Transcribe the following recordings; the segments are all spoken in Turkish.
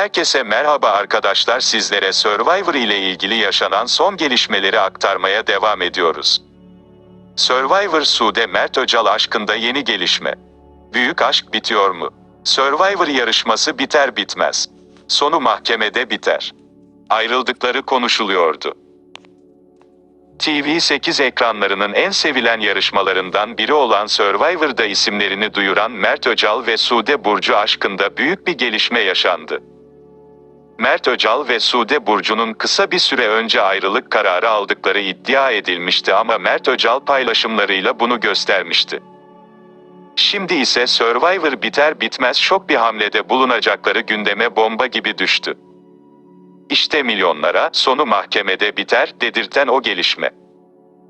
Herkese merhaba arkadaşlar sizlere Survivor ile ilgili yaşanan son gelişmeleri aktarmaya devam ediyoruz. Survivor Sude Mert Öcal aşkında yeni gelişme. Büyük aşk bitiyor mu? Survivor yarışması biter bitmez. Sonu mahkemede biter. Ayrıldıkları konuşuluyordu. TV8 ekranlarının en sevilen yarışmalarından biri olan Survivor'da isimlerini duyuran Mert Öcal ve Sude Burcu aşkında büyük bir gelişme yaşandı. Mert Öcal ve Sude Burcu'nun kısa bir süre önce ayrılık kararı aldıkları iddia edilmişti ama Mert Öcal paylaşımlarıyla bunu göstermişti. Şimdi ise Survivor biter bitmez şok bir hamlede bulunacakları gündeme bomba gibi düştü. İşte milyonlara sonu mahkemede biter dedirten o gelişme.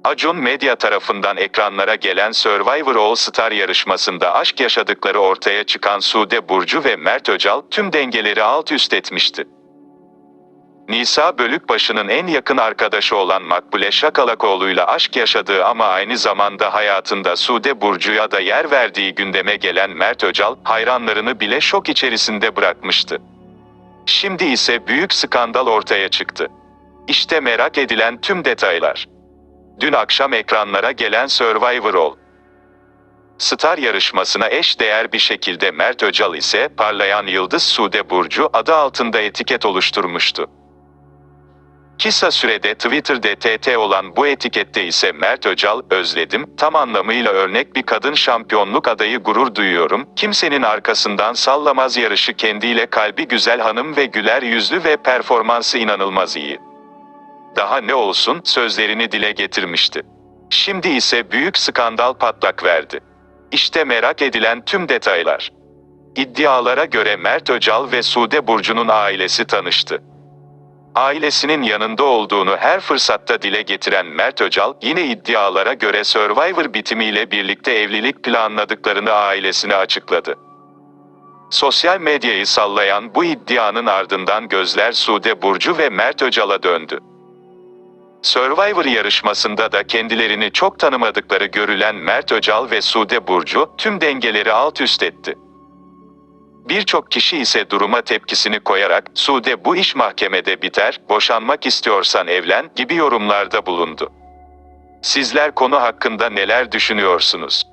Acun Medya tarafından ekranlara gelen Survivor All Star yarışmasında aşk yaşadıkları ortaya çıkan Sude Burcu ve Mert Öcal tüm dengeleri alt üst etmişti. Nisa Bölükbaşı'nın en yakın arkadaşı olan Makbule Şakalakoğlu'yla aşk yaşadığı ama aynı zamanda hayatında Sude Burcu'ya da yer verdiği gündeme gelen Mert Öcal, hayranlarını bile şok içerisinde bırakmıştı. Şimdi ise büyük skandal ortaya çıktı. İşte merak edilen tüm detaylar. Dün akşam ekranlara gelen Survivor All Star yarışmasına eş değer bir şekilde Mert Öcal ise parlayan yıldız Sude Burcu adı altında etiket oluşturmuştu. Kısa sürede Twitter'de TT olan bu etikette ise Mert Öcal, özledim, tam anlamıyla örnek bir kadın şampiyonluk adayı gurur duyuyorum, kimsenin arkasından sallamaz yarışı kendiyle kalbi güzel hanım ve güler yüzlü ve performansı inanılmaz iyi. Daha ne olsun sözlerini dile getirmişti. Şimdi ise büyük skandal patlak verdi. İşte merak edilen tüm detaylar. İddialara göre Mert Öcal ve Sude Burcu'nun ailesi tanıştı. Ailesinin yanında olduğunu her fırsatta dile getiren Mert Öcal, yine iddialara göre Survivor bitimiyle birlikte evlilik planladıklarını ailesine açıkladı. Sosyal medyayı sallayan bu iddianın ardından gözler Sude Burcu ve Mert Öcal'a döndü. Survivor yarışmasında da kendilerini çok tanımadıkları görülen Mert Öcal ve Sude Burcu tüm dengeleri alt üst etti. Birçok kişi ise duruma tepkisini koyarak Sude bu iş mahkemede biter, boşanmak istiyorsan evlen gibi yorumlarda bulundu. Sizler konu hakkında neler düşünüyorsunuz?